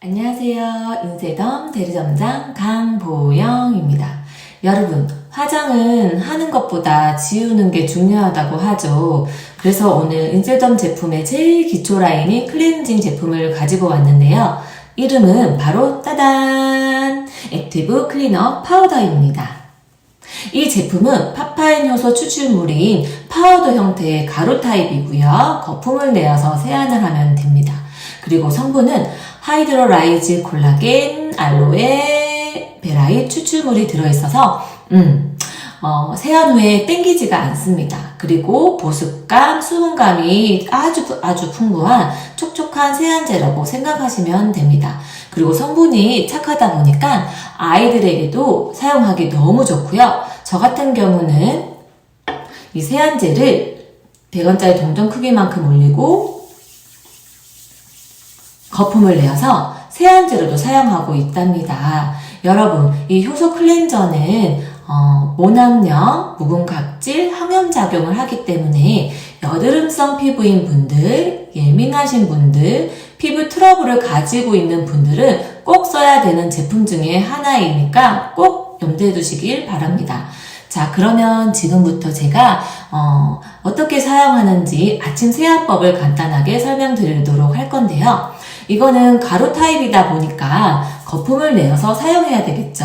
안녕하세요. 인쇄덤 대리점장 강보영입니다. 여러분, 화장은 하는 것보다 지우는 게 중요하다고 하죠. 그래서 오늘 인쇄덤 제품의 제일 기초 라인인 클렌징 제품을 가지고 왔는데요. 이름은 바로 따단! 액티브 클리너 파우더입니다. 이 제품은 파파인 효소 추출물인 파우더 형태의 가루 타입이고요. 거품을 내어서 세안을 하면 됩니다. 그리고 성분은 하이드로라이즈 콜라겐, 알로에, 베라이 추출물이 들어있어서 음, 어, 세안 후에 땡기지가 않습니다. 그리고 보습감, 수분감이 아주 아주 풍부한 촉촉한 세안제라고 생각하시면 됩니다. 그리고 성분이 착하다 보니까 아이들에게도 사용하기 너무 좋고요. 저 같은 경우는 이 세안제를 100원짜리 동전 크기만큼 올리고 거품을 내어서 세안제로도 사용하고 있답니다. 여러분, 이 효소 클렌저는 어, 모낭염, 묵은 각질, 항염 작용을 하기 때문에 여드름성 피부인 분들, 예민하신 분들, 피부 트러블을 가지고 있는 분들은 꼭 써야 되는 제품 중에 하나이니까 꼭 염두에 두시길 바랍니다. 자, 그러면 지금부터 제가 어, 어떻게 사용하는지 아침 세안법을 간단하게 설명드리도록 할 건데요. 이거는 가루 타입이다 보니까 거품을 내어서 사용해야 되겠죠.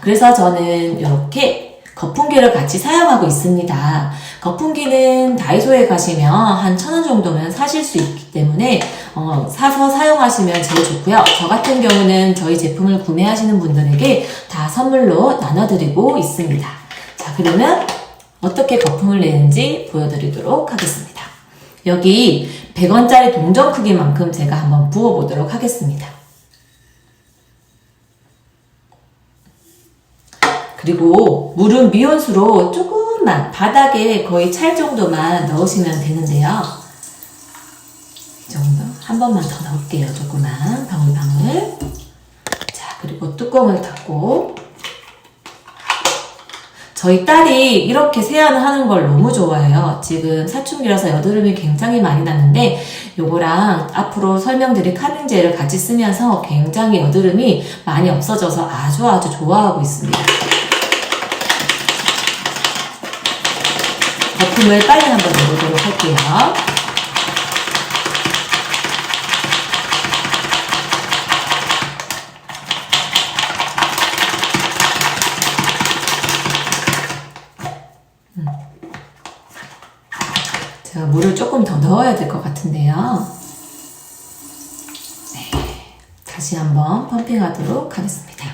그래서 저는 이렇게 거품기를 같이 사용하고 있습니다. 거품기는 다이소에 가시면 한 천 원 정도면 사실 수 있기 때문에 어, 사서 사용하시면 제일 좋고요. 저 같은 경우는 저희 제품을 구매하시는 분들에게 다 선물로 나눠드리고 있습니다. 자, 그러면 어떻게 거품을 내는지 보여드리도록 하겠습니다. 여기 100원짜리 동전 크기만큼 제가 한번 부어보도록 하겠습니다. 그리고 물은 미온수로 조금만 바닥에 거의 찰 정도만 넣으시면 되는데요. 이 정도 한 번만 더 넣을게요. 조금만 방울방울. 자 그리고 뚜껑을 닫고 저희 딸이 이렇게 세안을 하는 걸 너무 좋아해요. 지금 사춘기라서 여드름이 굉장히 많이 났는데 요거랑 앞으로 설명드릴 카밍젤을 같이 쓰면서 굉장히 여드름이 많이 없어져서 아주 아주 좋아하고 있습니다. 거품을 빨리 한번 넣어보도록 할게요. 제가 물을 조금 더 넣어야 될 것 같은데요. 네, 다시 한번 펌핑하도록 하겠습니다.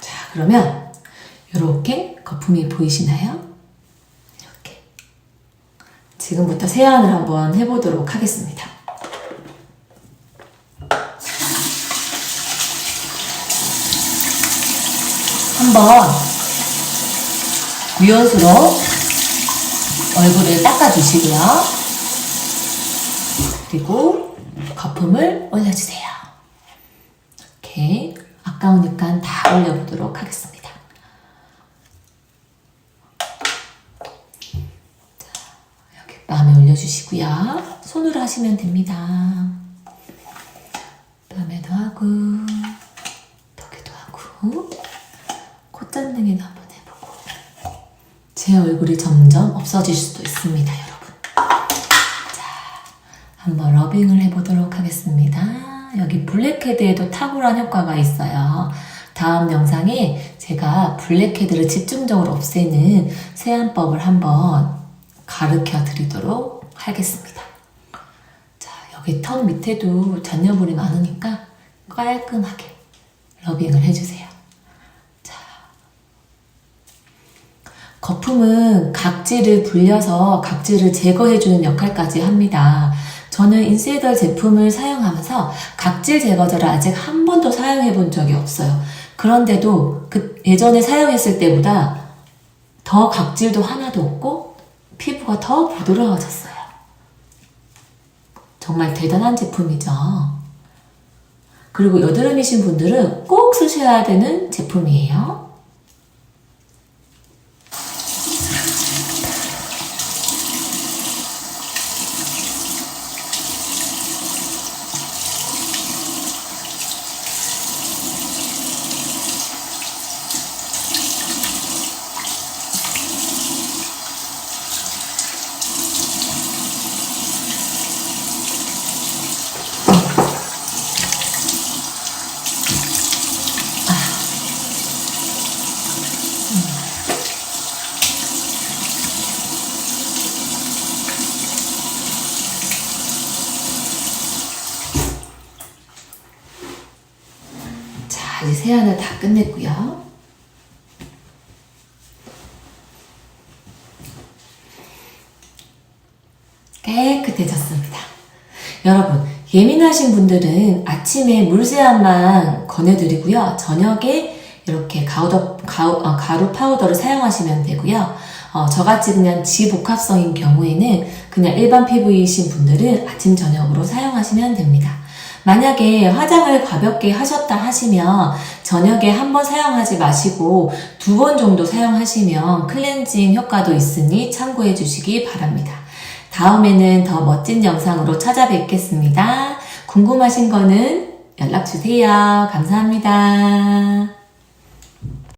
자, 그러면 이렇게 거품이 보이시나요? 이렇게. 지금부터 세안을 한번 해보도록 하겠습니다. 한번 미온수로 얼굴을 닦아주시고요. 그리고 거품을 올려주세요. 이렇게 아까우니까 다 올려보도록 하겠습니다. 자, 여기 뺨에 올려주시고요. 손으로 하시면 됩니다. 뺨에도 하고 턱에도 하고 콧잔등에도 한번 해보고 제 얼굴이 점점 없어질 수도 있습니다, 여러분. 자, 한번 러빙을 해보도록 하겠습니다. 여기 블랙헤드에도 탁월한 효과가 있어요. 다음 영상에 제가 블랙헤드를 집중적으로 없애는 세안법을 한번 가르쳐 드리도록 하겠습니다. 자, 여기 턱 밑에도 잔여물이 많으니까 깔끔하게 러빙을 해주세요. 거품은 각질을 불려서 각질을 제거해주는 역할까지 합니다. 저는 인세이더 제품을 사용하면서 각질 제거제를 아직 한 번도 사용해 본 적이 없어요. 그런데도 그 예전에 사용했을 때보다 더 각질도 하나도 없고 피부가 더 부드러워졌어요. 정말 대단한 제품이죠. 그리고 여드름이신 분들은 꼭 쓰셔야 되는 제품이에요. 세안을 다 끝냈고요. 깨끗해졌습니다. 여러분, 예민하신 분들은 아침에 물세안만 권해드리고요. 저녁에 이렇게 가우더, 가우, 어, 가루 파우더를 사용하시면 되고요. 어, 저같이 그냥 지복합성인 경우에는 그냥 일반 피부이신 분들은 아침, 저녁으로 사용하시면 됩니다. 만약에 화장을 가볍게 하셨다 하시면 저녁에 한 번 사용하지 마시고 두 번 정도 사용하시면 클렌징 효과도 있으니 참고해 주시기 바랍니다. 다음에는 더 멋진 영상으로 찾아뵙겠습니다. 궁금하신 거는 연락 주세요. 감사합니다.